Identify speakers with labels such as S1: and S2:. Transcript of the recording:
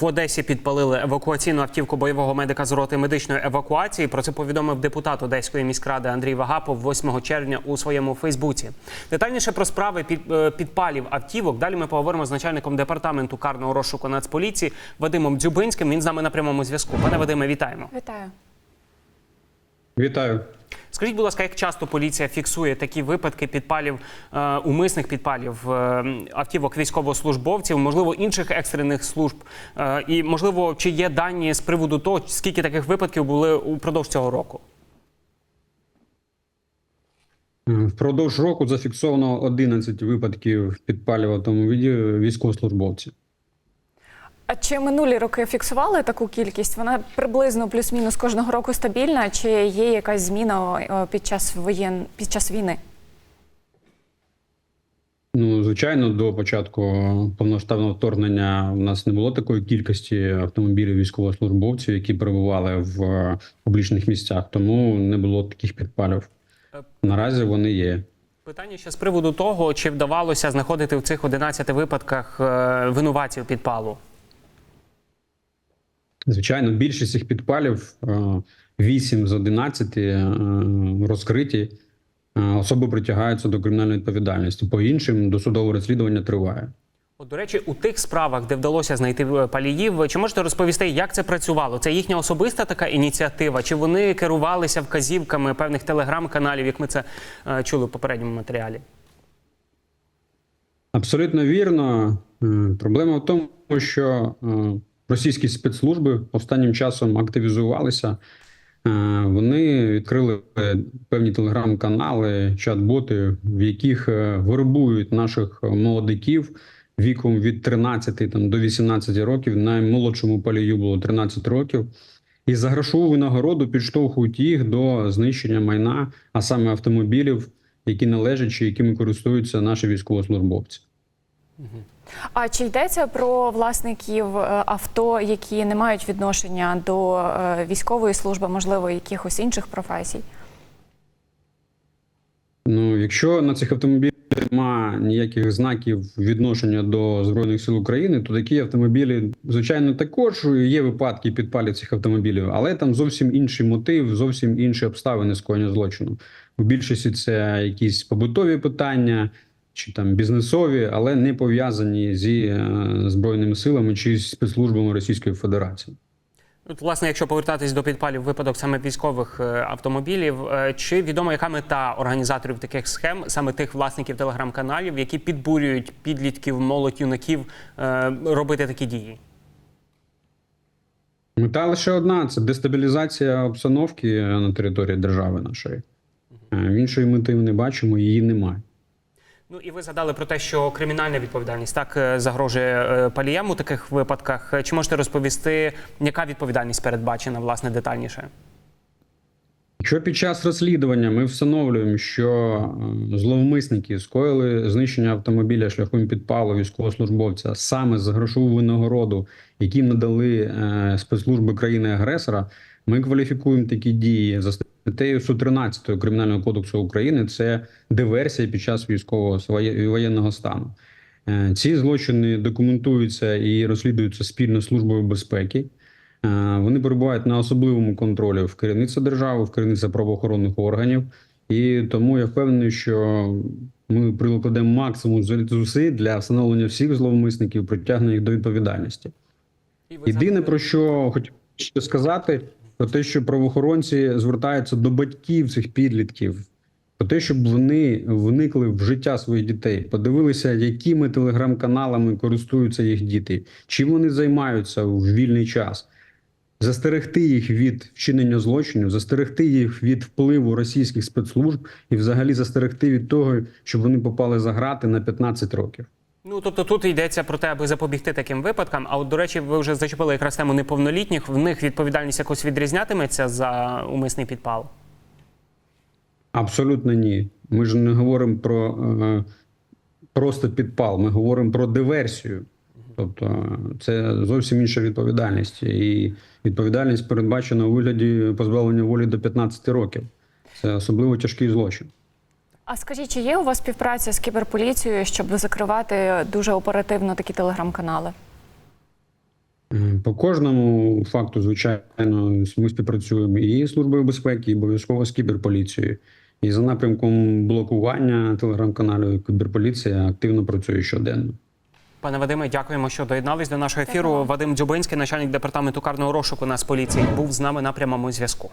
S1: В Одесі підпалили евакуаційну автівку бойового медика з роти медичної евакуації. Про це повідомив депутат Одеської міськради Андрій Вагапов 8 червня у своєму Фейсбуці. Детальніше про справи під, е, підпалів автівок. Далі ми поговоримо з начальником департаменту карного розшуку Нацполіції Вадимом Дзюбинським. Він з нами на прямому зв'язку. Пане Вадиме, вітаємо.
S2: Вітаю.
S3: Вітаю.
S1: Скажіть, будь ласка, як часто поліція фіксує такі випадки підпалів, е, умисних підпалів е, автівок військовослужбовців, можливо, інших екстрених служб? Е, і можливо, чи є дані з приводу того, скільки таких випадків були упродовж цього року?
S3: Впродовж року зафіксовано 11 випадків підпалів автомобілів військовослужбовців.
S2: А чи минулі роки фіксували таку кількість? Вона приблизно плюс-мінус кожного року стабільна, чи є якась зміна е, під час воєн під час війни?
S3: Ну, звичайно, до початку повноштабного вторгнення у нас не було такої кількості автомобілів військовослужбовців, які перебували в публічних місцях, тому не було таких підпалів. Наразі вони є.
S1: Питання ще з приводу того, чи вдавалося знаходити в цих 11 випадках е, винуватців підпалу?
S3: Звичайно, більшість цих підпалів, 8 з 11 е, розкриті, е, особи притягаються до кримінальної відповідальності. По іншим досудове розслідування триває.
S1: От, до речі, у тих справах, де вдалося знайти е, паліїв, чи можете розповісти, як це працювало? Це їхня особиста така ініціатива? Чи вони керувалися вказівками певних телеграм-каналів, як ми це е, чули в попередньому матеріалі?
S3: Абсолютно вірно. Е, Проблема в тому, що е, російські спецслужби останнім часом активізувалися. Е, Вони відкрили певні телеграм-канали, чат-боти, в яких е, вербують наших молодиків віком від 13 там, до 18 років. Наймолодшому палію було 13 років. І за грошову винагороду підштовхують їх до знищення майна, а саме автомобілів, які належать чи якими користуються наші військовослужбовці.
S2: А чи йдеться про власників е, авто, які не мають відношення до е, військової служби, можливо, якихось інших професій?
S3: Ну, якщо на цих автомобілях немає ніяких знаків відношення до збройних сил України, то такі автомобілі, звичайно, також є випадки підпалів цих автомобілів, але там зовсім інший мотив, зовсім інші обставини скоєння злочину. У більшості це якісь побутові питання чи там бізнесові, але не пов'язані зі е, збройними силами чи спецслужбами Російської Федерації.
S1: От, власне, якщо повертатись до підпалів випадок саме військових е, автомобілів, е, чи відомо, яка мета організаторів таких схем, саме тих власників телеграм-каналів, які підбурюють підлітків, молодь юнаків робити такі дії?
S3: Мета лише одна: це дестабілізація обстановки на території держави нашої. Е, Іншої мети ми не бачимо, її немає.
S1: Ну і ви згадали про те, що кримінальна відповідальність так е, загрожує е, паліям у таких випадках. Чи можете розповісти, яка відповідальність передбачена власне детальніше?
S3: Якщо під час розслідування ми встановлюємо, що е, зловмисники скоїли знищення автомобіля шляхом підпалу військовослужбовця саме за грошову винагороду, які надали е, спецслужби країни-агресора, ми кваліфікуємо такі дії за статтею 113 Кримінального кодексу України. Це диверсія під час військового воєнного стану. Е, Ці злочини документуються і розслідуються спільно з службою безпеки. Е, Вони перебувають на особливому контролі в керівництва держави, в керівництва правоохоронних органів. І тому я впевнений, що ми прикладемо максимум зусиль для встановлення всіх зловмисників, притягнення їх до відповідальності. Єдине про що хотів ще сказати, про те, що правоохоронці звертаються до батьків цих підлітків, про те, щоб вони вникли в життя своїх дітей, подивилися, якими телеграм-каналами користуються їх діти, чим вони займаються в вільний час. Застерегти їх від вчинення злочинів, застерегти їх від впливу російських спецслужб і взагалі застерегти від того, щоб вони попали за грати на 15 років.
S1: Ну тобто тут йдеться про те, аби запобігти таким випадкам. А от до речі, ви вже зачепили якраз тему неповнолітніх. В них відповідальність якось відрізнятиметься за умисний підпал.
S3: Абсолютно ні. Ми ж не говоримо про е, просто підпал, ми говоримо про диверсію. Тобто це зовсім інша відповідальність. І відповідальність передбачена у вигляді позбавлення волі до 15 років. Це особливо тяжкий злочин.
S2: А скажіть, чи є у вас співпраця з кіберполіцією, щоб закривати дуже оперативно такі телеграм-канали?
S3: Е, По кожному факту, звичайно, ми співпрацюємо і з службою безпеки, і обов'язково з кіберполіцією. І за напрямком блокування телеграм-каналів кіберполіція активно працює щоденно.
S1: Пане Вадиме, дякуємо, що доєднались до нашого ефіру. Вадим Дзюбинський, начальник департаменту карного розшуку Нацполіції, був з нами на прямому зв'язку.